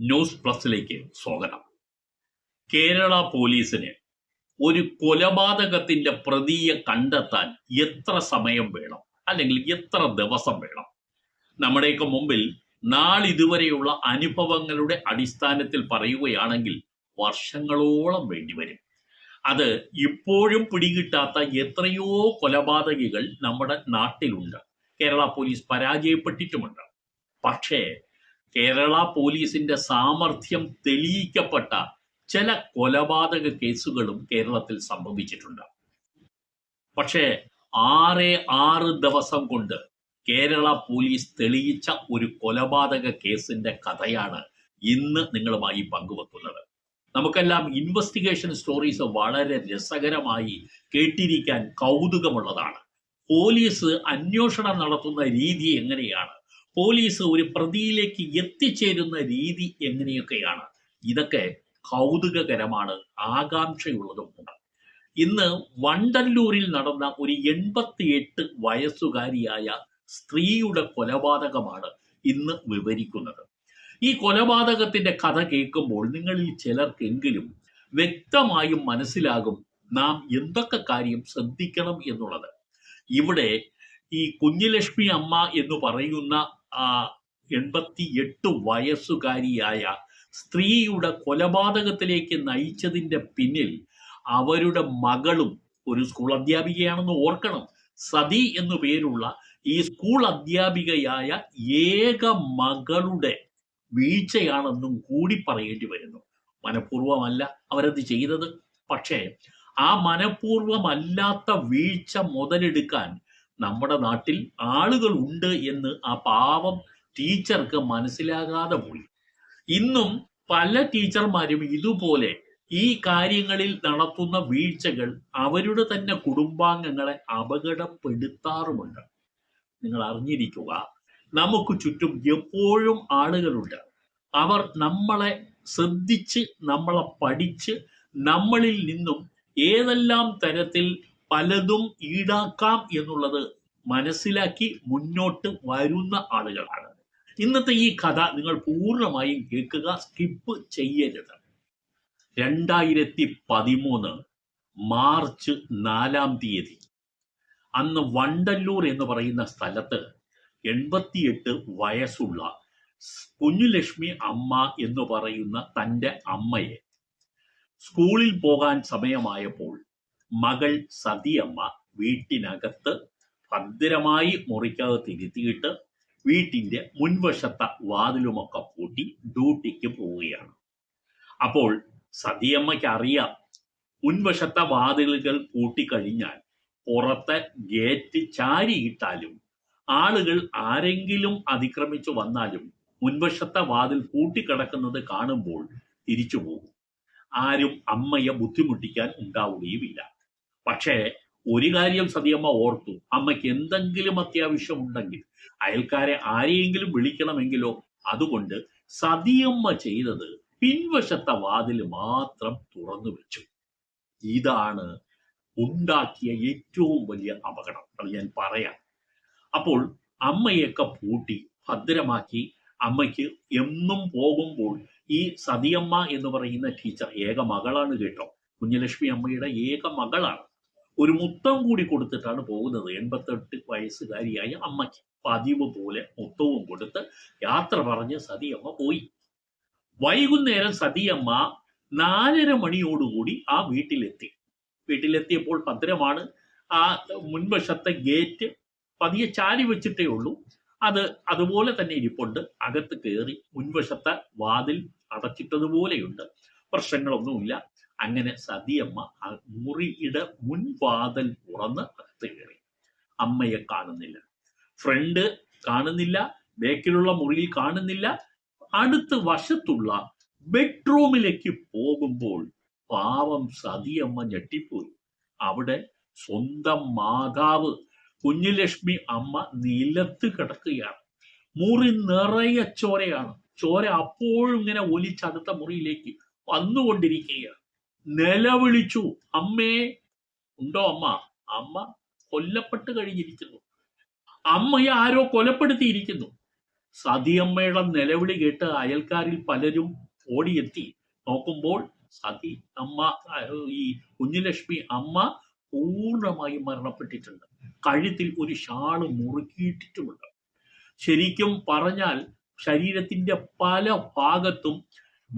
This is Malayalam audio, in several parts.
ന്യൂസ് പ്ലസിലേക്ക് സ്വാഗതം. കേരള പോലീസിന് ഒരു കൊലപാതകത്തിന്റെ പ്രതിയെ കണ്ടെത്താൻ എത്ര സമയം വേണം? അല്ലെങ്കിൽ എത്ര ദിവസം വേണം? നമ്മുടെയൊക്കെ മുമ്പിൽ നാളിതുവരെയുള്ള അനുഭവങ്ങളുടെ അടിസ്ഥാനത്തിൽ പറയുകയാണെങ്കിൽ വർഷങ്ങളോളം വേണ്ടിവരും അത് ഇപ്പോഴും പിടികിട്ടാത്ത എത്രയോ കൊലപാതകികൾ നമ്മുടെ നാട്ടിലുണ്ട്. കേരള പോലീസ് പരാജയപ്പെട്ടിട്ടുമുണ്ട്. പക്ഷേ കേരള പോലീസിന്റെ സാമർഥ്യം തെളിയിക്കപ്പെട്ട ചില കൊലപാതക കേസുകളും കേരളത്തിൽ സംഭവിച്ചിട്ടുണ്ട്. പക്ഷേ ആറ് ആറ് ദിവസം കൊണ്ട് കേരള പോലീസ് തെളിയിച്ച ഒരു കൊലപാതക കേസിന്റെ കഥയാണ് ഇന്ന് നിങ്ങളുമായി പങ്കുവെക്കുന്നത്. നമുക്കെല്ലാം ഇൻവെസ്റ്റിഗേഷൻ സ്റ്റോറീസ് വളരെ രസകരമായി കേട്ടിരിക്കാൻ കൗതുകമുള്ളതാണ്. പോലീസ് അന്വേഷണം നടത്തുന്ന രീതി എങ്ങനെയാണ്? പോലീസ് ഒരു പ്രതിയിലേക്ക് എത്തിച്ചേരുന്ന രീതി എങ്ങനെയൊക്കെയാണ്? ഇതൊക്കെ കൗതുകകരമാണ് ആകാംക്ഷയുള്ളതുമുണ്ട് ഇന്ന് വണ്ടല്ലൂരിൽ നടന്ന ഒരു എൺപത്തിയെട്ട് വയസ്സുകാരിയായ സ്ത്രീയുടെ കൊലപാതകമാണ് ഇന്ന് വിവരിക്കുന്നത്. ഈ കൊലപാതകത്തിന്റെ കഥ കേൾക്കുമ്പോൾ നിങ്ങളിൽ ചിലർക്കെങ്കിലും വ്യക്തമായും മനസ്സിലാകും നാം എന്തൊക്കെ കാര്യം ശ്രദ്ധിക്കണം എന്നുള്ളത്. ഇവിടെ ഈ കുഞ്ഞുലക്ഷ്മി അമ്മ എന്ന് പറയുന്ന ആ എൺപത്തി എട്ട് വയസ്സുകാരിയായ സ്ത്രീയുടെ കൊലപാതകത്തിലേക്ക് നയിച്ചതിന്റെ പിന്നിൽ അവരുടെ മകളും ഒരു സ്കൂൾ അധ്യാപികയാണെന്ന് ഓർക്കണം. സതി എന്നു പേരുള്ള ഈ സ്കൂൾ അധ്യാപികയായ ഏക മകളുടെ വീഴ്ചയാണെന്നും കൂടി പറയേണ്ടി വരുന്നു. മനഃപൂർവമല്ല അവരത് ചെയ്തത്. പക്ഷേ ആ മനഃപൂർവമല്ലാത്ത വീഴ്ച മുതലെടുക്കാൻ നമ്മുടെ നാട്ടിൽ ആളുകൾ ഉണ്ട് എന്ന് ആ പാവം ടീച്ചർക്ക് മനസ്സിലാകാതെ പോയി. ഇന്നും പല ടീച്ചർമാരും ഇതുപോലെ ഈ കാര്യങ്ങളിൽ നടത്തുന്ന വീഴ്ചകൾ അവരുടെ തന്നെ കുടുംബാംഗങ്ങളെ അപകടപ്പെടുത്താറുമുണ്ട്. നിങ്ങൾ അറിഞ്ഞിരിക്കുക നമുക്ക് ചുറ്റും എപ്പോഴും ആളുകളുണ്ട്. അവർ നമ്മളെ ശ്രദ്ധിച്ച് നമ്മളെ പഠിച്ച് നമ്മളിൽ നിന്നും ഏതെല്ലാം തരത്തിൽ പലതും ഈടാക്കാം എന്നുള്ളത് മനസ്സിലാക്കി മുന്നോട്ട് വരുന്ന ആളുകളാണ്. ഇന്നത്തെ ഈ കഥ നിങ്ങൾ പൂർണമായും കേൾക്കുക സ്കിപ്പ് ചെയ്യരുത്. രണ്ടായിരത്തി പതിമൂന്ന് മാർച്ച് നാലാം തീയതി. അന്ന് വണ്ടല്ലൂർ എന്ന് പറയുന്ന സ്ഥലത്ത് എൺപത്തിയെട്ട് വയസ്സുള്ള കുഞ്ഞുലക്ഷ്മി അമ്മ എന്ന് പറയുന്ന തന്റെ അമ്മയെ സ്കൂളിൽ പോകാൻ സമയമായപ്പോൾ മകൾ സതിയമ്മ വീട്ടിനകത്ത് ഭദ്രമായി മുറിക്കാതെ തിരുത്തിയിട്ട് വീട്ടിന്റെ മുൻവശത്തെ വാതിലുമൊക്കെ പൂട്ടി ഡ്യൂട്ടിക്ക് പോവുകയാണ്. അപ്പോൾ സതിയമ്മയ്ക്ക് അറിയാം മുൻവശത്തെ വാതിലുകൾ പൂട്ടിക്കഴിഞ്ഞാൽ പുറത്തെ ഗേറ്റ് ചാരിയിട്ടാലും ആളുകൾ ആരെങ്കിലും അതിക്രമിച്ചു വന്നാലും മുൻവശത്തെ വാതിൽ പൂട്ടിക്കിടക്കുന്നത് കാണുമ്പോൾ തിരിച്ചു പോകും. ആരും അമ്മയെ ബുദ്ധിമുട്ടിക്കാൻ ഉണ്ടാവുകയുമില്ല. പക്ഷേ ഒരു കാര്യം സതിയമ്മ ഓർത്തു. അമ്മയ്ക്ക് എന്തെങ്കിലും അത്യാവശ്യം ഉണ്ടെങ്കിൽ അയൽക്കാരെ ആരെയെങ്കിലും വിളിക്കണമെങ്കിലോ അതുകൊണ്ട് സതിയമ്മ ചെയ്തത് പിൻവശത്തെ വാതിൽ മാത്രം തുറന്നു വെച്ചു. ഇതാണ് ഉണ്ടാക്കിയ ഏറ്റവും വലിയ അപകടം അത് ഞാൻ പറയാം. അപ്പോൾ അമ്മയൊക്കെ പൂട്ടി ഭദ്രമാക്കി. അമ്മയ്ക്ക് എന്നും പോകുമ്പോൾ ഈ സതിയമ്മ എന്ന് പറയുന്ന ടീച്ചർ ഏക മകളാണ് കേട്ടോ. കുഞ്ഞലക്ഷ്മി അമ്മയുടെ ഏക മകളാണ്. ഒരു മുത്തം കൂടി കൊടുത്തിട്ടാണ് പോകുന്നത്. എൺപത്തെട്ട് വയസ്സുകാരിയായ അമ്മയ്ക്ക് പതിവ് പോലെ മുത്തവും കൊടുത്ത് യാത്ര പറഞ്ഞ് സതിയമ്മ പോയി. വൈകുന്നേരം സതിയമ്മ നാലര മണിയോടുകൂടി ആ വീട്ടിലെത്തി. വീട്ടിലെത്തിയപ്പോൾ ഭദ്രമാണ് ആ മുൻവശത്തെ ഗേറ്റ് പതിയെ ചാരി വെച്ചിട്ടേ ഉള്ളൂ. അത് അതുപോലെ തന്നെ ഇരിപ്പുണ്ട്. അകത്ത് കയറി മുൻവശത്തെ വാതിൽ അടച്ചിട്ടതുപോലെയുണ്ട്. പ്രശ്നങ്ങളൊന്നുമില്ല. അങ്ങനെ സതിയമ്മ മുറിയുടെ മുൻവാതിൽ തുറന്ന് അകത്ത് കയറി. അമ്മയെ കാണുന്നില്ല. ഫ്രണ്ട് കാണുന്നില്ല ബേക്കിലുള്ള മുറിയിൽ കാണുന്നില്ല. അടുത്ത വശത്തുള്ള ബെഡ്റൂമിലേക്ക് പോകുമ്പോൾ പാവം സതിയമ്മ ഞെട്ടിപ്പോയി. അവിടെ സ്വന്തം മാതാവ് കുഞ്ഞുലക്ഷ്മി അമ്മ നിലത്ത് കിടക്കുകയാണ്. മുറി നിറയെ ചോരയാണ്. ചോര അപ്പോഴും ഇങ്ങനെ ഒലിച്ചടുത്ത മുറിയിലേക്ക് വന്നുകൊണ്ടിരിക്കുകയാണ്. നിലവിളിച്ചു. അമ്മേ. ഉണ്ടോ അമ്മ? അമ്മ കൊല്ലപ്പെട്ട് കഴിഞ്ഞിരിക്കുന്നു. അമ്മയെ ആരോ കൊലപ്പെടുത്തിയിരിക്കുന്നു. സതിയമ്മയുടെ നിലവിളി കേട്ട് അയൽക്കാരിൽ പലരും ഓടിയെത്തി. നോക്കുമ്പോൾ സതി അമ്മ ഈ കുഞ്ഞുലക്ഷ്മി അമ്മ പൂർണമായും മരണപ്പെട്ടിട്ടുണ്ട്. കഴുത്തിൽ ഒരു ഷാൾ മുറുക്കിയിട്ടിട്ടുമുണ്ട്. ശരിക്കും പറഞ്ഞാൽ ശരീരത്തിന്റെ പല ഭാഗത്തും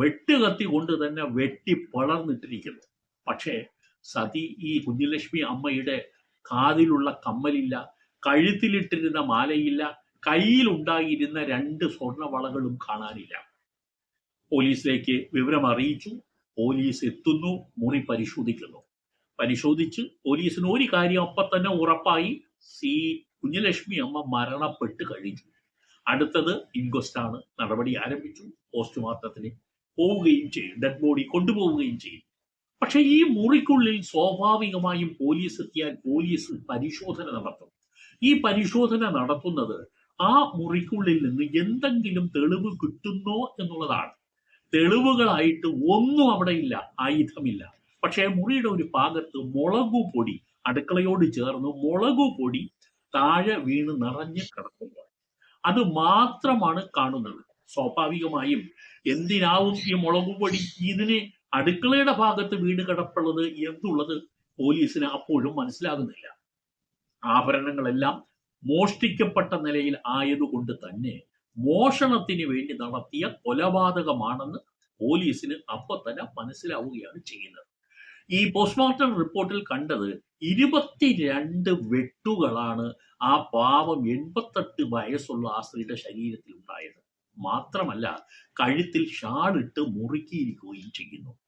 വെട്ടുകത്തി കൊണ്ട് തന്നെ വെട്ടി പളർന്നിട്ടിരിക്കുന്നു. പക്ഷേ സതി ഈ കുഞ്ഞുലക്ഷ്മി അമ്മയുടെ കാതിലുള്ള കമ്മലില്ല കഴുത്തിലിട്ടിരുന്ന മാലയില്ല കയ്യിലുണ്ടായിരുന്ന രണ്ട് സ്വർണവളകളും കാണാനില്ല. പോലീസിലേക്ക് വിവരം അറിയിച്ചു. പോലീസ് എത്തുന്നു മുറി പരിശോധിക്കുന്നു. പരിശോധിച്ച് പോലീസിന് ഒരു കാര്യം അപ്പം തന്നെ ഉറപ്പായി. സി കുഞ്ഞലക്ഷ്മി അമ്മ മരണപ്പെട്ട് കഴിഞ്ഞു. അടുത്തത് ഇൻക്വസ്റ്റ് ആണ് നടപടി ആരംഭിച്ചു. പോസ്റ്റ്മോർട്ടത്തിന് പോവുകയും ചെയ്യും. ഡെഡ് ബോഡി കൊണ്ടുപോവുകയും ചെയ്യും. പക്ഷെ ഈ മുറിക്കുള്ളിൽ സ്വാഭാവികമായും പോലീസ് എത്തിയാൽ പോലീസ് പരിശോധന നടത്തും. ഈ പരിശോധന നടത്തുന്നത് ആ മുറിക്കുള്ളിൽ നിന്ന് എന്തെങ്കിലും തെളിവ് കിട്ടുന്നോ എന്നുള്ളതാണ്. തെളിവുകളായിട്ട് ഒന്നും അവിടെ ഇല്ല ആയുധമില്ല. പക്ഷേ മുറിയുടെ ഒരു ഭാഗത്ത് മുളകു പൊടി അടുക്കളയോട് ചേർന്ന് മുളകു പൊടി താഴെ വീണ് നിറഞ്ഞ് കിടക്കുമ്പോൾ അത് മാത്രമാണ് കാണുന്നത്. സ്വാഭാവികമായും എന്തിനാവും ഈ മുളകു പൊടി ഇതിന് അടുക്കളയുടെ ഭാഗത്ത് വീട് കിടപ്പുള്ളത് എന്നുള്ളത് പോലീസിന് അപ്പോഴും മനസ്സിലാകുന്നില്ല. ആഭരണങ്ങളെല്ലാം മോഷ്ടിക്കപ്പെട്ട നിലയിൽ ആയതുകൊണ്ട് തന്നെ മോഷണത്തിന് വേണ്ടി നടത്തിയ കൊലപാതകമാണെന്ന് പോലീസിന് അപ്പൊ തന്നെ മനസ്സിലാവുകയാണ് ചെയ്യുന്നത്. ഈ പോസ്റ്റ്മോർട്ടം റിപ്പോർട്ടിൽ കണ്ടത് ഇരുപത്തിരണ്ട് വെട്ടുകളാണ് ആ പാവം എൺപത്തെട്ട് വയസ്സുള്ള ആ സ്ത്രീയുടെ ശരീരത്തിൽ ഉണ്ടായത് മാത്രമല്ല കഴുത്തിൽ ഷാളിട്ട് മുറുക്കിയിരിക്കുകയും ചെയ്യുന്നു.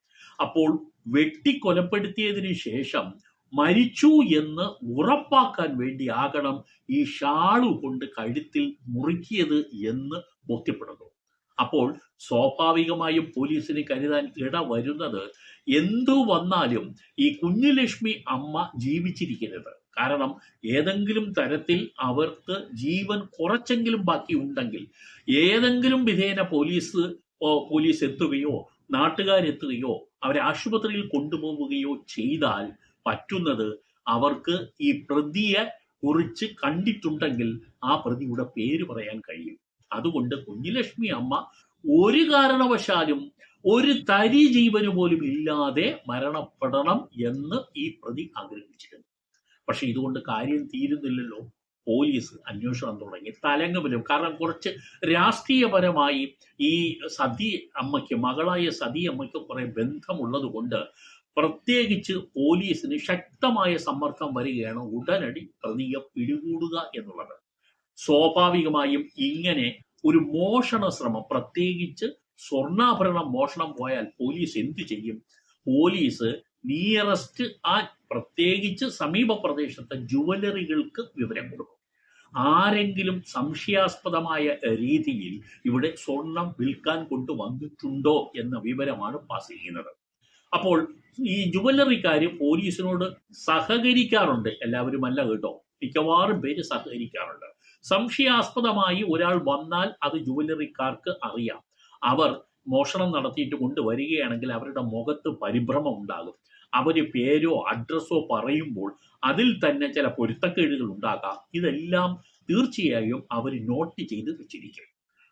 അപ്പോൾ വെട്ടിക്കൊലപ്പെടുത്തിയതിനു ശേഷം മരിച്ചു എന്ന് ഉറപ്പാക്കാൻ വേണ്ടി വേണ്ടിയാകണം ഈ ഷാളു കൊണ്ട് കഴുത്തിൽ മുറുക്കിയത് എന്ന് ബോധ്യപ്പെടുന്നു. അപ്പോൾ സ്വാഭാവികമായും പോലീസിന് കരുതാൻ ഇട വരുന്നത് എന്തു വന്നാലും ഈ കുഞ്ഞുലക്ഷ്മി അമ്മ ജീവിച്ചിരിക്കരുത്. കാരണം ഏതെങ്കിലും തരത്തിൽ അവർക്ക് ജീവൻ കുറച്ചെങ്കിലും ബാക്കി ഉണ്ടെങ്കിൽ ഏതെങ്കിലും വിധേന പോലീസ് പോലീസ് എത്തുകയോ നാട്ടുകാരെത്തുകയോ അവരെ ആശുപത്രിയിൽ കൊണ്ടുപോവുകയോ ചെയ്താൽ പറ്റുന്നത് അവർക്ക് ഈ പ്രതിയെ കുറിച്ച് കണ്ടിട്ടുണ്ടെങ്കിൽ ആ പ്രതിയുടെ പേര് പറയാൻ കഴിയും. അതുകൊണ്ട് കുഞ്ഞിലക്ഷ്മി അമ്മ ഒരു കാരണവശാലും ഒരു തരി ജീവന് പോലും ഇല്ലാതെ മരണപ്പെടണം എന്ന് ഈ പ്രതി ആഗ്രഹിച്ചിരുന്നു പക്ഷെ ഇതുകൊണ്ട് കാര്യം തീരുന്നില്ലല്ലോ. പോലീസ് അന്വേഷണം തുടങ്ങി. തലങ്ങുമിലും കാരണം കുറച്ച് രാഷ്ട്രീയപരമായി ഈ സതി അമ്മയ്ക്ക് മകളായ സതി അമ്മയ്ക്ക് കുറെ ബന്ധമുള്ളത് കൊണ്ട് പ്രത്യേകിച്ച് പോലീസിന് ശക്തമായ സമ്മർദ്ദം വരികയാണ് ഉടനടി പ്രതിയെ പിടികൂടുക എന്നുള്ളത്. സ്വാഭാവികമായും ഇങ്ങനെ ഒരു മോഷണ ശ്രമം പ്രത്യേകിച്ച് സ്വർണാഭരണം മോഷണം പോയാൽ പോലീസ് എന്തു ചെയ്യും? പോലീസ് നിയറസ്റ്റ് ആ പ്രത്യേകിച്ച് സമീപ പ്രദേശത്തെ ജുവലറികൾക്ക് വിവരം കൊടുക്കും. ആരെങ്കിലും സംശയാസ്പദമായ രീതിയിൽ ഇവിടെ സ്വർണം വിൽക്കാൻ കൊണ്ടുവന്നിട്ടുണ്ടോ എന്ന വിവരമാണ് പാസ് ചെയ്യുന്നത്. അപ്പോൾ ഈ ജുവലറിക്കാര് പോലീസിനോട് സഹകരിക്കാറുണ്ട്. എല്ലാവരും അല്ല കേട്ടോ. മിക്കവാറും പേര് സഹകരിക്കാറുണ്ട്. സംശയാസ്പദമായി ഒരാൾ വന്നാൽ അത് ജുവലറിക്കാർക്ക് അറിയാം. അവർ മോഷണം നടത്തിയിട്ട് കൊണ്ടുവരികയാണെങ്കിൽ അവരുടെ മുഖത്ത് പരിഭ്രമം ഉണ്ടാകും. അവർ പേരോ അഡ്രസ്സോ പറയുമ്പോൾ അതിൽ തന്നെ ചില പൊരുത്തക്കേടുകൾ ഉണ്ടാകാം. ഇതെല്ലാം തീർച്ചയായും അവർ നോട്ട് ചെയ്ത് വെച്ചിരിക്കും.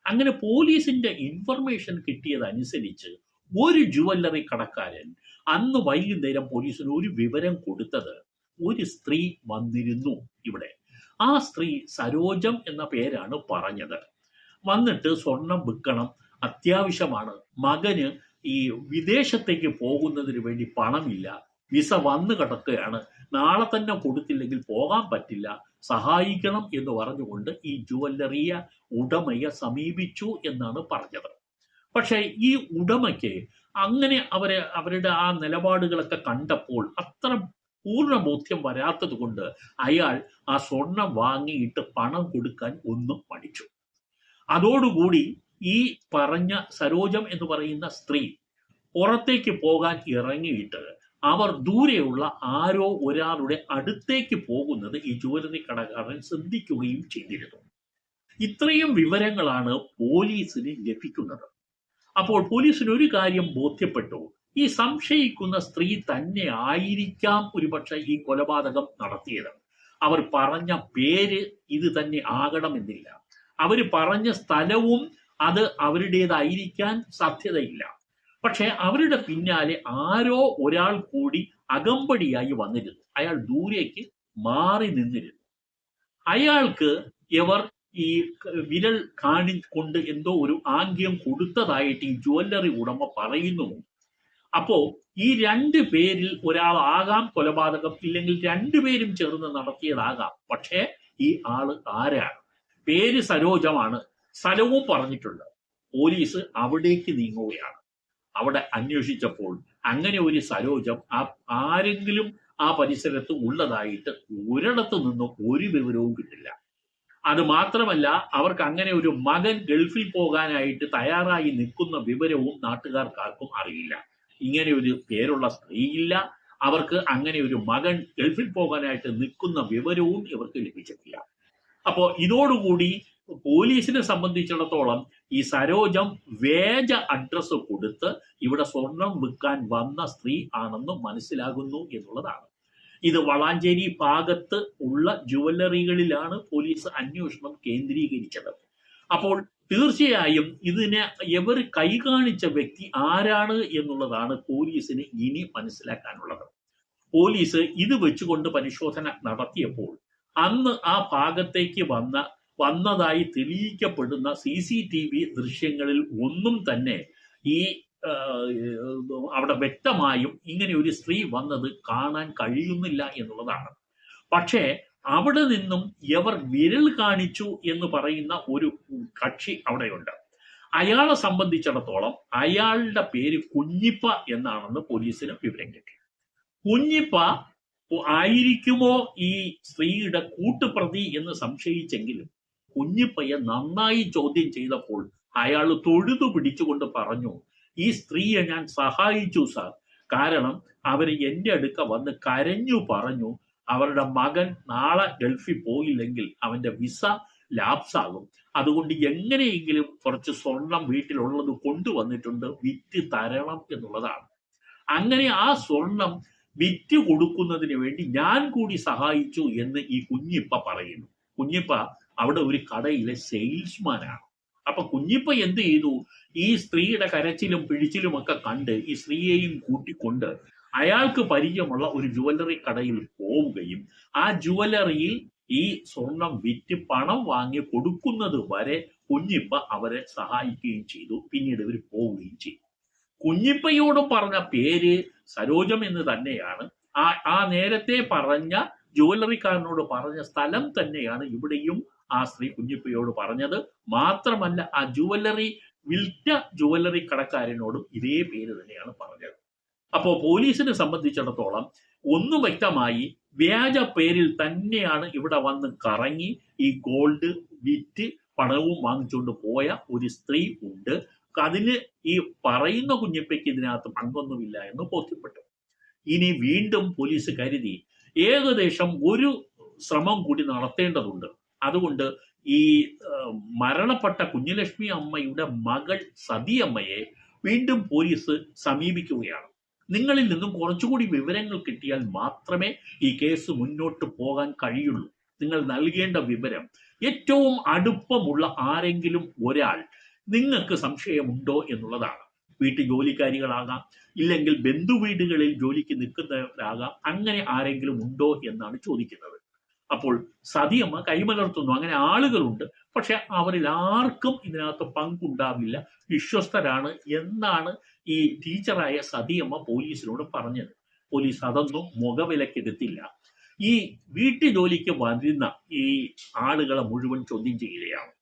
അങ്ങനെ പോലീസിന്റെ ഇൻഫർമേഷൻ കിട്ടിയതനുസരിച്ച് ഒരു ജുവല്ലറി കടക്കാരൻ അന്ന് വൈകുന്നേരം പോലീസിന് ഒരു വിവരം കൊടുത്തത് ഒരു സ്ത്രീ വന്നിരുന്നു ഇവിടെ. ആ സ്ത്രീ സരോജം എന്ന പേരാണ് പറഞ്ഞത്. വന്നിട്ട് സ്വർണം വിൽക്കണം അത്യാവശ്യമാണ്. മകന് ഈ വിദേശത്തേക്ക് പോകുന്നതിന് വേണ്ടി പണമില്ല. വിസ വന്നു കിടക്കുകയാണ്. നാളെ തന്നെ കൊടുത്തില്ലെങ്കിൽ പോകാൻ പറ്റില്ല. സഹായിക്കണം എന്ന് പറഞ്ഞുകൊണ്ട് ഈ ജുവല്ലറിയ ഉടമയെ സമീപിച്ചു എന്നാണ് പറഞ്ഞത്. പക്ഷേ ഈ ഉടമയ്ക്ക് അങ്ങനെ അവരെ അവരുടെ ആ നിലപാടുകളൊക്കെ കണ്ടപ്പോൾ അത്ര പൂർണ ബോധ്യം വരാത്തത് കൊണ്ട് അയാൾ ആ സ്വർണം വാങ്ങിയിട്ട് പണം കൊടുക്കാൻ ഒന്നും പഠിച്ചു അതോടുകൂടി ഈ പറഞ്ഞ സരോജം എന്ന് പറയുന്ന സ്ത്രീ പുറത്തേക്ക് പോകാൻ ഇറങ്ങിയിട്ട് അവർ ദൂരെയുള്ള ആരോ ഒരാളുടെ അടുത്തേക്ക് പോകുന്നത് ഈ ജുവലറി കടക്കാരൻ ശ്രദ്ധിക്കുകയും ചെയ്തിരുന്നു. ഇത്രയും വിവരങ്ങളാണ് പോലീസിന് ലഭിക്കുന്നത്. അപ്പോൾ പോലീസിന് ഒരു കാര്യം ബോധ്യപ്പെട്ടു. ഈ സംശയിക്കുന്ന സ്ത്രീ തന്നെ ആയിരിക്കാം ഒരുപക്ഷെ ഈ കൊലപാതകം നടത്തിയത്. അവർ പറഞ്ഞ പേര് ഇത് തന്നെ ആകണമെന്നില്ല. അവർ പറഞ്ഞ സ്ഥലവും അത് അവരുടേതായിരിക്കാൻ സാധ്യതയില്ല. പക്ഷെ അവരുടെ പിന്നാലെ ആരോ ഒരാൾ കൂടി അകമ്പടിയായി വന്നിരുന്നു. അയാൾ ദൂരേക്ക് മാറി നിന്നിരുന്നു. അയാൾക്ക് ഇവർ ഈ വിരൽ കാണി കൊണ്ട് എന്തോ ഒരു ആംഗ്യം കൊടുത്തതായിട്ട് ഈ ജ്വല്ലറി ഉടമ പറയുന്നു അപ്പോ ഈ രണ്ട് പേരിൽ ഒരാൾ ഒരാളാകാം കൊലപാതകം ഇല്ലെങ്കിൽ രണ്ടുപേരും ചേർന്ന് നടത്തിയതാകാം. പക്ഷേ ഈ ആൾ ആരാണ്? പേര് സരോജമാണ്. സ്ഥലവും പറഞ്ഞിട്ടുണ്ട്. പോലീസ് അവിടേക്ക് നീങ്ങുകയാണ്. അവിടെ അന്വേഷിച്ചപ്പോൾ അങ്ങനെ ഒരു സരോജം ആ ആരെങ്കിലും ആ പരിസരത്ത് ഉള്ളതായിട്ട് ഒരിടത്തു നിന്നും ഒരു വിവരവും കിട്ടില്ല. അത് മാത്രമല്ല അവർക്ക് അങ്ങനെ ഒരു മകൻ ഗൾഫിൽ പോകാനായിട്ട് തയ്യാറായി നിൽക്കുന്ന വിവരവും നാട്ടുകാർക്കാർക്കും അറിയില്ല. ഇങ്ങനെ ഒരു പേരുള്ള സ്ത്രീയില്ല. അവർക്ക് അങ്ങനെ ഒരു മകൻ ഗൾഫിൽ പോകാനായിട്ട് നിൽക്കുന്ന വിവരവും ഇവർക്ക് ലഭിച്ചിട്ടില്ല. അപ്പോൾ ഇതോടുകൂടി പോലീസിനെ സംബന്ധിച്ചിടത്തോളം ഈ സരോജം വേജ അഡ്രസ്സ് കൊടുത്ത് ഇവിടെ സ്വർണം വിൽക്കാൻ വന്ന സ്ത്രീ ആണെന്ന് മനസ്സിലാകുന്നു എന്നുള്ളതാണ്. ഇത് വളാഞ്ചേരി ഭാഗത്ത് ഉള്ള ജുവല്ലറികളിലാണ് പോലീസ് അന്വേഷണം കേന്ദ്രീകരിച്ചത്. അപ്പോൾ തീർച്ചയായും ഇതിനെ എവർ കൈകാണിച്ച വ്യക്തി ആരാണ് എന്നുള്ളതാണ് പോലീസിന് ഇനി മനസ്സിലാക്കാനുള്ളത്. പോലീസ് ഇത് വെച്ചുകൊണ്ട് പരിശോധന നടത്തിയപ്പോൾ അന്ന് ആ ഭാഗത്തേക്ക് വന്ന വന്നതായി തെളിയിക്കപ്പെടുന്ന സി സി ടി വി ദൃശ്യങ്ങളിൽ ഒന്നും തന്നെ ഈ അവിടെ വ്യക്തമായും ഇങ്ങനെ ഒരു സ്ത്രീ വന്നത് കാണാൻ കഴിയുന്നില്ല എന്നുള്ളതാണ്. പക്ഷേ അവിടെ നിന്നും എവർ വിരൽ കാണിച്ചു എന്ന് പറയുന്ന ഒരു കക്ഷി അവിടെയുണ്ട്. അയാളെ സംബന്ധിച്ചിടത്തോളം അയാളുടെ പേര് കുഞ്ഞിപ്പ എന്നാണെന്ന് പോലീസിന് വിവരം കിട്ടി കുഞ്ഞിപ്പ ആയിരിക്കുമോ ഈ സ്ത്രീയുടെ കൂട്ടുപ്രതി എന്ന് സംശയിച്ചെങ്കിലും കുഞ്ഞിപ്പയെ നന്നായി ചോദ്യം ചെയ്തപ്പോൾ അയാൾ തൊഴുതു പിടിച്ചുകൊണ്ട് പറഞ്ഞു ഈ സ്ത്രീയെ ഞാൻ സഹായിച്ചു സാർ കാരണം അവർ എന്റെ അടുക്ക വന്ന് കരഞ്ഞു പറഞ്ഞു അവരുടെ മകൻ നാളെ ഗൾഫിൽ പോയില്ലെങ്കിൽ അവന്റെ വിസ ലാപ്സ് ആകും അതുകൊണ്ട് എങ്ങനെയെങ്കിലും കുറച്ച് സ്വർണം വീട്ടിലുള്ളത് കൊണ്ടുവന്നിട്ടുണ്ട് വിറ്റ് തരണം എന്നുള്ളതാണ്. അങ്ങനെ ആ സ്വർണം വിറ്റ് കൊടുക്കുന്നതിന് വേണ്ടി ഞാൻ കൂടി സഹായിച്ചു എന്ന് ഈ കുഞ്ഞിപ്പ പറയുന്നു. കുഞ്ഞിപ്പ അവിടെ ഒരു കടയിലെ സെയിൽസ്മാനാണ്. അപ്പൊ കുഞ്ഞിപ്പ എന്ത് ചെയ്തു? ഈ സ്ത്രീയുടെ കരച്ചിലും പിഴിച്ചിലും ഒക്കെ കണ്ട് ഈ സ്ത്രീയെയും കൂട്ടിക്കൊണ്ട് അയാൾക്ക് പരിചയമുള്ള ഒരു ജുവല്ലറി കടയിൽ പോവുകയും ആ ജുവല്ലറിയിൽ ഈ സ്വർണം വിറ്റ് പണം വാങ്ങി കൊടുക്കുന്നത് വരെ കുഞ്ഞിപ്പ അവരെ സഹായിക്കുകയും ചെയ്തു. പിന്നീട് ഇവർ പോവുകയും ചെയ്തു. കുഞ്ഞിപ്പയോട് പറഞ്ഞ പേര് സരോജം എന്ന് തന്നെയാണ്. ആ ആ നേരത്തെ പറഞ്ഞ ജുവല്ലറിക്കാരനോട് പറഞ്ഞ സ്ഥലം തന്നെയാണ് ഇവിടെയും ആ സ്ത്രീ കുഞ്ഞിപ്പയോട് പറഞ്ഞത് മാത്രമല്ല ആ ജുവല്ലറി വിൽറ്റ ജുവല്ലറി കടക്കാരനോടും ഇതേ പേര് തന്നെയാണ് പറഞ്ഞത്. അപ്പോൾ പോലീസിനെ സംബന്ധിച്ചിടത്തോളം ഒന്ന് വ്യക്തമായി വ്യാജ പേരിൽ തന്നെയാണ് ഇവിടെ വന്ന് കറങ്ങി ഈ ഗോൾഡ് വിറ്റ് പണവും വാങ്ങിച്ചുകൊണ്ട് പോയ ഒരു സ്ത്രീ ഉണ്ട്. അതിന് ഈ പറയുന്ന കുഞ്ഞിപ്പയ്ക്ക് ഇതിനകത്ത് പങ്കൊന്നുമില്ല എന്ന് ബോധ്യപ്പെട്ടു. ഇനി വീണ്ടും പോലീസ് കരുതി ഏകദേശം ഒരു ശ്രമം കൂടി നടത്തേണ്ടതുണ്ട്. അതുകൊണ്ട് ഈ മരണപ്പെട്ട കുഞ്ഞുലക്ഷ്മി അമ്മയുടെ മകൾ സതിയമ്മയെ വീണ്ടും പോലീസ് സമീപിക്കുകയാണ്. നിങ്ങളിൽ നിന്നും കുറച്ചുകൂടി വിവരങ്ങൾ കിട്ടിയാൽ മാത്രമേ ഈ കേസ് മുന്നോട്ട് പോകാൻ കഴിയുള്ളൂ. നിങ്ങൾ നൽകേണ്ട വിവരം ഏറ്റവും അടുപ്പമുള്ള ആരെങ്കിലും ഒരാൾ നിങ്ങൾക്ക് സംശയമുണ്ടോ എന്നുള്ളതാണ്. വീട്ടു ജോലിക്കാരികളാകാം ഇല്ലെങ്കിൽ ബന്ധുവീടുകളിൽ ജോലിക്ക് നിൽക്കുന്നവരാകാം അങ്ങനെ ആരെങ്കിലും ഉണ്ടോ എന്നാണ് ചോദിക്കുന്നത്. അപ്പോൾ സതിയമ്മ കൈമലർത്തുന്നു. അങ്ങനെ ആളുകളുണ്ട്. പക്ഷെ അവരിൽ ആർക്കും ഇതിനകത്ത് പങ്കുണ്ടാവില്ല. വിശ്വസ്തരാണ് എന്നാണ് ഈ ടീച്ചറായ സതിയമ്മ പോലീസിനോട് പറഞ്ഞത്. പോലീസ് അതൊന്നും മുഖവിലക്കെടുത്തില്ല. ഈ വീട്ടു ജോലിക്ക് വരുന്ന ഈ ആളുകളെ മുഴുവൻ ചോദ്യം ചെയ്യുകയാണ്.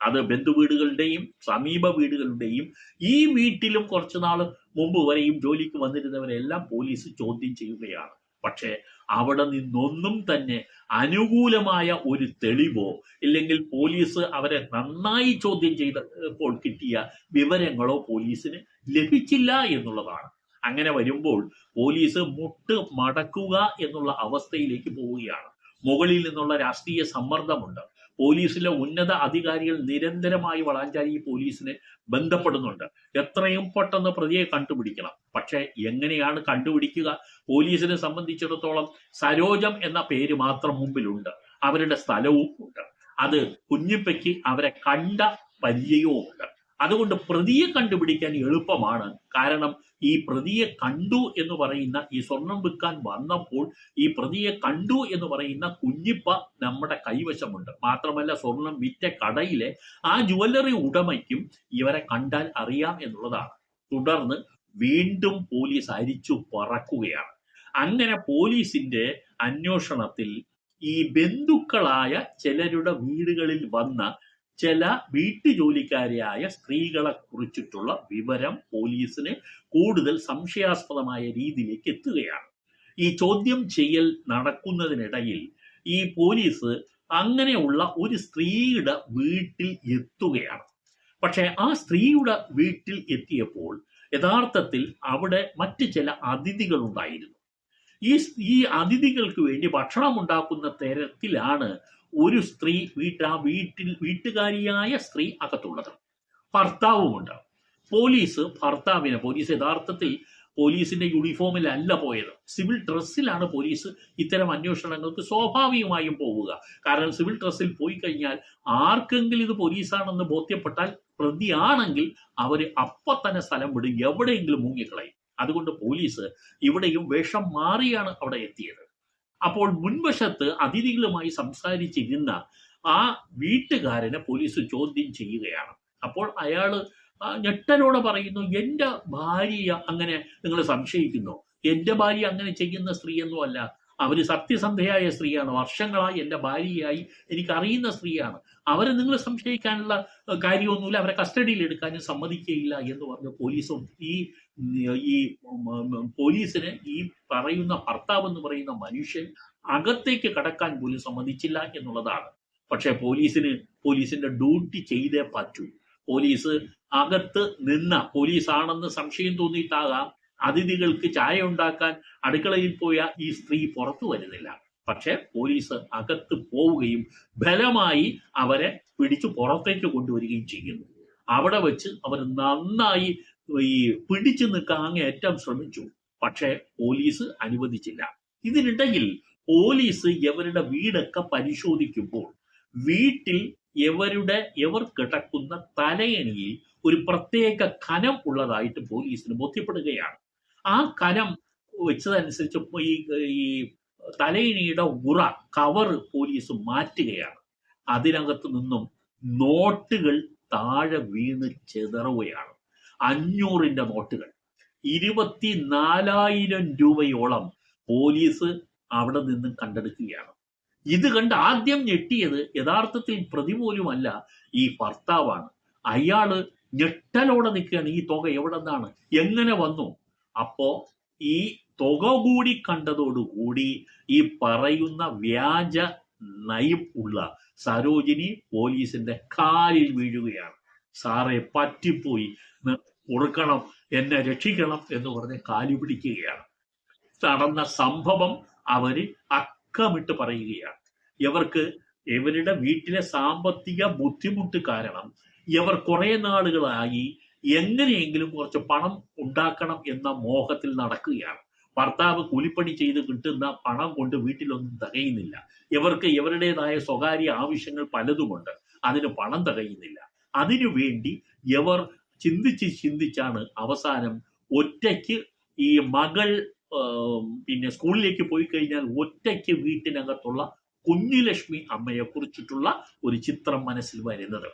അത് ബന്ധുവീടുകളുടെയും സമീപ വീടുകളുടെയും ഈ വീട്ടിലും കുറച്ചു നാൾ മുമ്പ് വരെയും ജോലിക്ക് വന്നിരുന്നവരെല്ലാം പോലീസ് ചോദ്യം ചെയ്യുകയാണ്. പക്ഷേ അവിടെ നിന്നൊന്നും തന്നെ അനുകൂലമായ ഒരു തെളിവോ ഇല്ലെങ്കിൽ പോലീസ് അവരെ നന്നായി ചോദ്യം ചെയ്തപ്പോൾ കിട്ടിയ വിവരങ്ങളോ പോലീസിന് ലഭിച്ചില്ല എന്നുള്ളതാണ്. അങ്ങനെ വരുമ്പോൾ പോലീസ് മുട്ട് മടക്കുക എന്നുള്ള അവസ്ഥയിലേക്ക് പോവുകയാണ്. മുകളിൽ നിന്നുള്ള രാഷ്ട്രീയ സമ്മർദ്ദമുണ്ട്. പോലീസിലെ ഉന്നത അധികാരികൾ നിരന്തരമായി വളാഞ്ചാരി പോലീസിനെ ബന്ധപ്പെടുന്നുണ്ട്. എത്രയും പെട്ടെന്ന് പ്രതിയെ കണ്ടുപിടിക്കണം. പക്ഷേ എങ്ങനെയാണ് കണ്ടുപിടിക്കുക? പോലീസിനെ സംബന്ധിച്ചിടത്തോളം സരോജം എന്ന പേര് മാത്രം മുമ്പിലുണ്ട്. അവരുടെ സ്ഥലവും ഉണ്ട്. അത് കുഞ്ഞിപ്പയ്ക്ക് അവരെ കണ്ട പരിചയവുമുണ്ട്. അതുകൊണ്ട് പ്രതിയെ കണ്ടുപിടിക്കാൻ എളുപ്പമാണ്. കാരണം ഈ പ്രതിയെ കണ്ടു എന്ന് പറയുന്ന ഈ സ്വർണം വിൽക്കാൻ വന്നപ്പോൾ ഈ പ്രതിയെ കണ്ടു എന്ന് പറയുന്ന കുഞ്ഞിപ്പ നമ്മുടെ കൈവശമുണ്ട്. മാത്രമല്ല സ്വർണം വിറ്റ കടയിലെ ആ ജുവല്ലറി ഉടമയ്ക്കും ഇവരെ കണ്ടാൽ അറിയാം എന്നുള്ളതാണ്. തുടർന്ന് വീണ്ടും പോലീസ് അരിച്ചു പറക്കുകയാണ്. അങ്ങനെ പോലീസിന്റെ അന്വേഷണത്തിൽ ഈ ബന്ധുക്കളായ ചിലരുടെ വീടുകളിൽ വന്ന ചില വീട്ടുജോലിക്കാരിയായ സ്ത്രീകളെ കുറിച്ചിട്ടുള്ള വിവരം പോലീസിന് കൂടുതൽ സംശയാസ്പദമായ രീതിയിലേക്ക് എത്തുകയാണ്. ഈ ചോദ്യം ചെയ്യൽ നടക്കുന്നതിനിടയിൽ ഈ പോലീസ് അങ്ങനെയുള്ള ഒരു സ്ത്രീയുടെ വീട്ടിൽ എത്തുകയാണ്. പക്ഷേ ആ സ്ത്രീയുടെ വീട്ടിൽ എത്തിയപ്പോൾ യഥാർത്ഥത്തിൽ അവിടെ മറ്റ് ചില അതിഥികൾ ഉണ്ടായിരുന്നു. ഈ ഈ അതിഥികൾക്ക് വേണ്ടി ഭക്ഷണം ഉണ്ടാക്കുന്ന തരത്തിലാണ് ഒരു സ്ത്രീ വീട്ട് ആ വീട്ടിൽ വീട്ടുകാരിയായ സ്ത്രീ അകത്തുള്ളത്. ഭർത്താവുമുണ്ട്. പോലീസ് ഭർത്താവിനെ പോലീസ് യഥാർത്ഥത്തിൽ പോലീസിന്റെ യൂണിഫോമിലല്ല പോയത്. സിവിൽ ഡ്രസ്സിലാണ് പോലീസ് ഇത്തരം അന്വേഷണങ്ങൾക്ക് സ്വാഭാവികമായും പോവുക. കാരണം സിവിൽ ഡ്രസ്സിൽ പോയി കഴിഞ്ഞാൽ ആർക്കെങ്കിലും ഇത് പോലീസാണെന്ന് ബോധ്യപ്പെട്ടാൽ പ്രതിയാണെങ്കിൽ അവർ അപ്പൊ തന്നെ സ്ഥലം വിടും എവിടെയെങ്കിലും മുങ്ങിക്കളയും. അതുകൊണ്ട് പോലീസ് ഇവിടെയും വേഷം മാറിയാണ് അവിടെ എത്തിയത്. അപ്പോൾ മുൻവശത്ത് അതിഥികളുമായി സംസാരിച്ചിരുന്ന ആ വീട്ടുകാരനെ പോലീസ് ചോദ്യം ചെയ്യുകയാണ്. അപ്പോൾ അയാൾ ഞെട്ടനോട് പറയുന്നു എന്റെ ഭാര്യ അങ്ങനെ നിങ്ങൾ സംശയിക്കുന്നു. എന്റെ ഭാര്യ അങ്ങനെ ചെയ്യുന്ന സ്ത്രീയൊന്നും അല്ല. അവർ സത്യസന്ധയായ സ്ത്രീയാണ്. വർഷങ്ങളായി എന്റെ ഭാര്യയായി എനിക്കറിയുന്ന സ്ത്രീയാണ്. അവരെ നിങ്ങൾ സംശയിക്കാനുള്ള കാര്യമൊന്നുമില്ല. അവരെ കസ്റ്റഡിയിൽ എടുക്കാനും സമ്മതിക്കുകയില്ല എന്ന് പറഞ്ഞ് പോലീസും ഈ ഈ പോലീസിന് ഈ പറയുന്ന ഭർത്താവ് എന്ന് പറയുന്ന മനുഷ്യൻ അകത്തേക്ക് കടക്കാൻ പോലും സമ്മതിച്ചില്ല എന്നുള്ളതാണ്. പക്ഷെ പോലീസിന് പോലീസിന്റെ ഡ്യൂട്ടി ചെയ്തേ പറ്റൂ. പോലീസ് അകത്ത് നിന്ന പോലീസാണെന്ന് സംശയം തോന്നിയിട്ടാകാം അതിഥികൾക്ക് ചായ ഉണ്ടാക്കാൻ അടുക്കളയിൽ പോയ ഈ സ്ത്രീ പുറത്തു വരുന്നില്ല. പക്ഷെ പോലീസ് അകത്ത് പോവുകയും ബലമായി അവരെ പിടിച്ചു പുറത്തേക്ക് കൊണ്ടുവരികയും ചെയ്യുന്നു. അവിടെ വെച്ച് അവർ നന്നായി ഈ പിടിച്ചു നിൽക്കാൻ അങ്ങേറ്റം ശ്രമിച്ചു. പക്ഷെ പോലീസ് അനുവദിച്ചില്ല. ഇതിനിടയിൽ പോലീസ് ഇവരുടെ വീടൊക്കെ പരിശോധിക്കുമ്പോൾ വീട്ടിൽ ഇവരുടെ എവർ കിടക്കുന്ന തലയണിയിൽ ഒരു പ്രത്യേക കനം ഉള്ളതായിട്ട് പോലീസിന് ബോധ്യപ്പെടുകയാണ്. ആ കനം വെച്ചതനുസരിച്ച് ഈ ഈ തലയിണിയുടെ ഉറ കവർ പോലീസ് മാറ്റുകയാണ്. അതിനകത്ത് നിന്നും നോട്ടുകൾ താഴെ വീണ് ചെതറുകയാണ്. അഞ്ഞൂറിന്റെ നോട്ടുകൾ ഇരുപത്തി നാലായിരം രൂപയോളം പോലീസ് അവിടെ നിന്ന് കണ്ടെടുക്കുകയാണ്. ഇത് കണ്ട് ആദ്യം ഞെട്ടിയത് യഥാർത്ഥത്തിൽ പ്രതി പോലുമല്ല ഈ ഭർത്താവാണ്. അയാൾ ഞെട്ടലോടെ നിൽക്കുകയാണ് ഈ തുക എവിടെ നിന്നാണ് എങ്ങനെ വന്നു? അപ്പോ ഈ തുക കൂടി കണ്ടതോടുകൂടി ഈ പറയുന്ന വ്യാജ നയം ഉള്ള സരോജിനി പോലീസിന്റെ കാലിൽ വീഴുകയാണ്. സാറെ പറ്റിപ്പോയി. കൊടുക്കണം എന്നെ രക്ഷിക്കണം എന്ന് പറഞ്ഞ് കാലു പിടിക്കുകയാണ്. നടന്ന സംഭവം അവർ അക്കമിട്ട് പറയുകയാണ്. ഇവർക്ക് ഇവരുടെ വീട്ടിലെ സാമ്പത്തിക ബുദ്ധിമുട്ട് കാരണം ഇവർ കുറെ നാളുകളായി എങ്ങനെയെങ്കിലും കുറച്ച് പണം ഉണ്ടാക്കണം എന്ന മോഹത്തിൽ നടക്കുകയാണ്. ഭർത്താവ് കൂലിപ്പണി ചെയ്ത് കിട്ടുന്ന പണം കൊണ്ട് വീട്ടിലൊന്നും തികയുന്നില്ല. ഇവർക്ക് ഇവരുടേതായ സ്വകാര്യ ആവശ്യങ്ങൾ പലതുമുണ്ട്. അതിന് പണം തികയുന്നില്ല. അതിനു വേണ്ടി ഇവർ ചിന്തിച്ച് ചിന്തിച്ചാണ് അവസാനം ഒറ്റയ്ക്ക് ഈ മകൾ പിന്നെ സ്കൂളിലേക്ക് പോയി കഴിഞ്ഞാൽ ഒറ്റയ്ക്ക് വീട്ടിനകത്തുള്ള കുഞ്ഞുലക്ഷ്മി അമ്മയെ കുറിച്ചിട്ടുള്ള ഒരു ചിത്രം മനസ്സിൽ വരുന്നത്.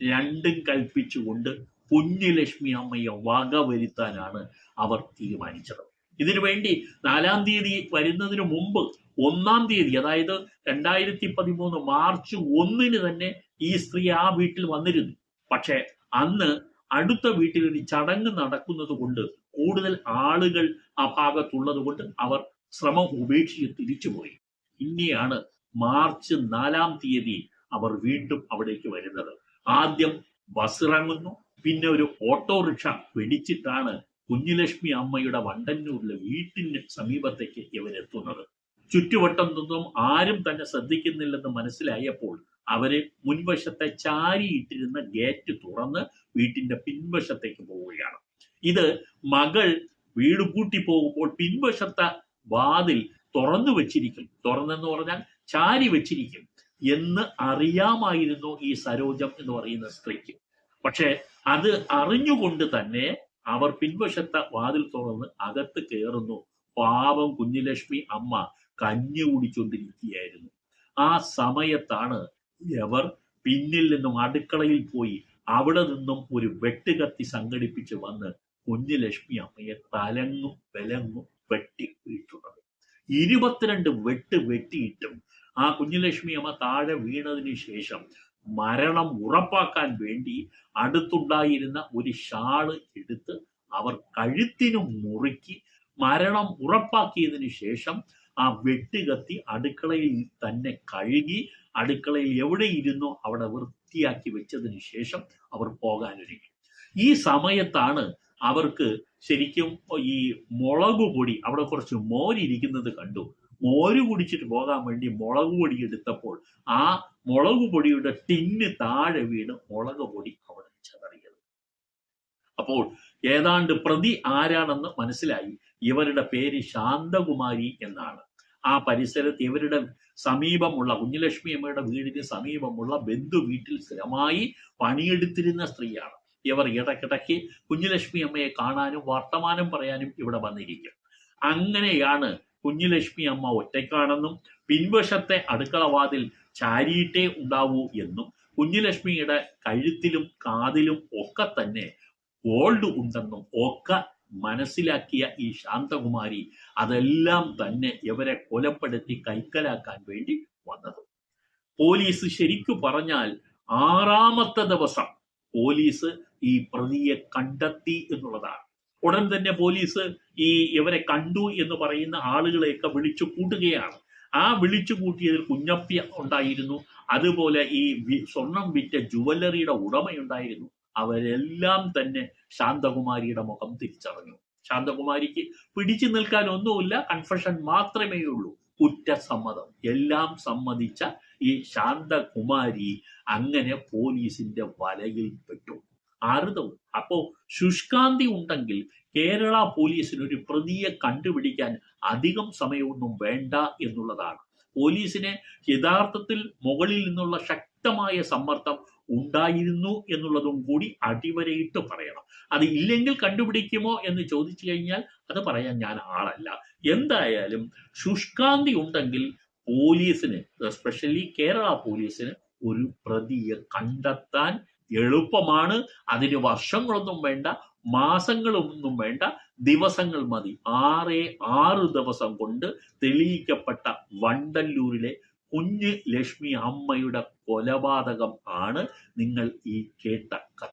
രണ്ടും കൽപ്പിച്ചുകൊണ്ട് കുഞ്ഞുലക്ഷ്മി അമ്മയെ വകവരുത്താനാണ് അവർ തീരുമാനിച്ചത്. ഇതിനു വേണ്ടി നാലാം തീയതി വരുന്നതിന് മുമ്പ് ഒന്നാം തീയതി അതായത് രണ്ടായിരത്തി പതിമൂന്ന് മാർച്ച് ഒന്നിന് തന്നെ ഈ സ്ത്രീ ആ വീട്ടിൽ വന്നിരുന്നു. പക്ഷെ അന്ന് അടുത്ത വീട്ടിൽ ഒരു ചടങ്ങ് നടക്കുന്നത് കൊണ്ട് കൂടുതൽ ആളുകൾ ആ ഭാഗത്തുള്ളത് കൊണ്ട് അവർ ശ്രമം ഉപേക്ഷിച്ച് തിരിച്ചുപോയി. ഇനിയാണ് മാർച്ച് നാലാം തീയതി അവർ വീണ്ടും അവിടേക്ക് വരുന്നത്. ആദ്യം ബസ് ഇറങ്ങുന്നു പിന്നെ ഒരു ഓട്ടോറിക്ഷ പിടിച്ചിട്ടാണ് കുഞ്ഞുലക്ഷ്മി അമ്മയുടെ വണ്ടന്നൂരിലെ വീട്ടിന് സമീപത്തേക്ക് ഇവരെത്തുന്നത്. ചുറ്റുവട്ടം നിന്നും ആരും തന്നെ ശ്രദ്ധിക്കുന്നില്ലെന്ന് മനസ്സിലായപ്പോൾ അവർ മുൻവശത്തെ ചാരിയിട്ടിരുന്ന ഗേറ്റ് തുറന്ന് വീട്ടിന്റെ പിൻവശത്തേക്ക് പോവുകയാണ്. ഇത് മകൾ വീട് പൂട്ടി പോകുമ്പോൾ പിൻവശത്തെ വാതിൽ തുറന്നു വെച്ചിരിക്കും. തുറന്നെന്ന് പറഞ്ഞാൽ ചാരി വെച്ചിരിക്കും എന്ന് അറിയാമായിരുന്നു ഈ സരോജം എന്ന് പറയുന്ന സ്ത്രീക്ക്. പക്ഷെ അത് അറിഞ്ഞുകൊണ്ട് തന്നെ അവർ പിൻവശത്തെ വാതിൽ തുറന്ന് അകത്ത് കയറുന്നു പാവം കുഞ്ഞുലക്ഷ്മി അമ്മ കഞ്ഞി കുടിച്ചുകൊണ്ടിരിക്കുകയായിരുന്നു ആ സമയത്താണ് ഇവർ പിന്നിൽ നിന്നും അടുക്കളയിൽ പോയി അവിടെ നിന്നും ഒരു വെട്ടുകത്തി സംഘടിപ്പിച്ച് വന്ന് കുഞ്ഞു ലക്ഷ്മി അമ്മയെ തലങ്ങും വിലങ്ങും വെട്ടി വീഴ്ത്തുന്നത് ഇരുപത്തിരണ്ട് വെട്ട് വെട്ടിയിട്ടും ആ കുഞ്ഞുലക്ഷ്മി അമ്മ താഴെ വീണതിന് ശേഷം മരണം ഉറപ്പാക്കാൻ വേണ്ടി അടുത്തുണ്ടായിരുന്ന ഒരു ഷാൾ എടുത്ത് അവർ കഴുത്തിനും മുറുക്കി മരണം ഉറപ്പാക്കിയതിനു ശേഷം ആ വെട്ടുകത്തി അടുക്കളയിൽ തന്നെ കഴുകി അടുക്കളയിൽ എവിടെ ഇരുന്നോ അവിടെ വൃത്തിയാക്കി വെച്ചതിന് ശേഷം അവർ പോകാനൊരുങ്ങി. ഈ സമയത്താണ് അവർക്ക് ശരിക്കും ഈ മുളക് പൊടി അവിടെ കുറച്ച് മോരിരിക്കുന്നത് കണ്ടു. മോര് കുടിച്ചിട്ട് പോകാൻ വേണ്ടി മുളക് പൊടി എടുത്തപ്പോൾ ആ മുളക് പൊടിയുടെ ടിന്ന് താഴെ വീണ് മുളക് പൊടി അവിടെ ചെതറിയത്. അപ്പോൾ ഏതാണ്ട് പ്രതി ആരാണെന്ന് മനസ്സിലായി. ഇവരുടെ പേര് ശാന്തകുമാരി എന്നാണ്. ആ പരിസരത്ത് ഇവരുടെ സമീപമുള്ള കുഞ്ഞുലക്ഷ്മി അമ്മയുടെ വീടിന് സമീപമുള്ള ബന്ധു വീട്ടിൽ സ്ഥിരമായി പണിയെടുത്തിരുന്ന സ്ത്രീയാണ്. ഇവർ ഇടയ്ക്കിടയ്ക്ക് കുഞ്ഞുലക്ഷ്മി അമ്മയെ കാണാനും വർത്തമാനം പറയാനും ഇവിടെ വന്നിരിക്കും. അങ്ങനെയാണ് കുഞ്ഞുലക്ഷ്മി അമ്മ ഒറ്റയ്ക്കാണെന്നും പിൻവശത്തെ അടുക്കളവാതിൽ ചാരിയിട്ടേ ഉണ്ടാവൂ എന്നും കുഞ്ഞുലക്ഷ്മിയുടെ കഴുത്തിലും കാതിലും ഒക്കെ തന്നെ ഗോൾഡ് ഉണ്ടെന്നും ഒക്കെ മനസ്സിലാക്കിയ ഈ ശാന്തകുമാരി അതെല്ലാം തന്നെ ഇവരെ കൊലപ്പെടുത്തി കൈക്കലാക്കാൻ വേണ്ടി വന്നത്. പോലീസ് ശരിക്കു പറഞ്ഞാൽ ആറാമത്തെ ദിവസം പോലീസ് ഈ പ്രതിയെ കണ്ടെത്തി എന്നുള്ളതാണ്. ഉടൻ തന്നെ പോലീസ് ഈ ഇവരെ കണ്ടു എന്ന് പറയുന്ന ആളുകളെയൊക്കെ വിളിച്ചു കൂട്ടുകയാണ്. ആ വിളിച്ചു കൂട്ടിയതിൽ കുഞ്ഞപ്പി ഉണ്ടായിരുന്നു. അതുപോലെ ഈ സ്വർണം വിറ്റ ജുവല്ലറിയുടെ ഉടമയുണ്ടായിരുന്നു. അവരെല്ലാം തന്നെ ശാന്തകുമാരിയുടെ മുഖം തിരിച്ചറിഞ്ഞു. ശാന്തകുമാരിക്ക് പിടിച്ചു നിൽക്കാൻ ഒന്നുമില്ല കൺഫഷൻ മാത്രമേ ഉള്ളൂ കുറ്റസമ്മതം. എല്ലാം സമ്മതിച്ച ഈ ശാന്തകുമാരി അങ്ങനെ പോലീസിന്റെ വലയിൽ പെട്ടു. ആർദവും അപ്പോ ശുഷ്കാന്തി ഉണ്ടെങ്കിൽ കേരള പോലീസിന് ഒരു പ്രതിയെ കണ്ടുപിടിക്കാൻ അധികം സമയമൊന്നും വേണ്ട എന്നുള്ളതാണ്. പോലീസിനെ യഥാർത്ഥത്തിൽ മുകളിൽ നിന്നുള്ള ശക്തമായ സമ്മർദ്ദം ഉണ്ടായിരുന്നു എന്നുള്ളതും കൂടി അടിവരയിട്ട് പറയണം. അത് ഇല്ലെങ്കിൽ കണ്ടുപിടിക്കുമോ എന്ന് ചോദിച്ചു കഴിഞ്ഞാൽ അത് പറയാൻ ഞാൻ ആളല്ല. എന്തായാലും ശുഷ്കാന്തി ഉണ്ടെങ്കിൽ പോലീസിന് എസ്പെഷ്യലി കേരള പോലീസിന് ഒരു പ്രതിയെ കണ്ടെത്താൻ എളുപ്പമാണ്. അതിന് വർഷങ്ങളൊന്നും വേണ്ട മാസങ്ങളൊന്നും വേണ്ട ദിവസങ്ങൾ മതി. ആറേ ആറ് ദിവസം കൊണ്ട് തെളിയിക്കപ്പെട്ട വണ്ടല്ലൂരിലെ കുഞ്ഞ് ലക്ഷ്മി അമ്മയുടെ കൊലപാതകം ആണ് നിങ്ങൾ ഈ കേട്ട കഥ.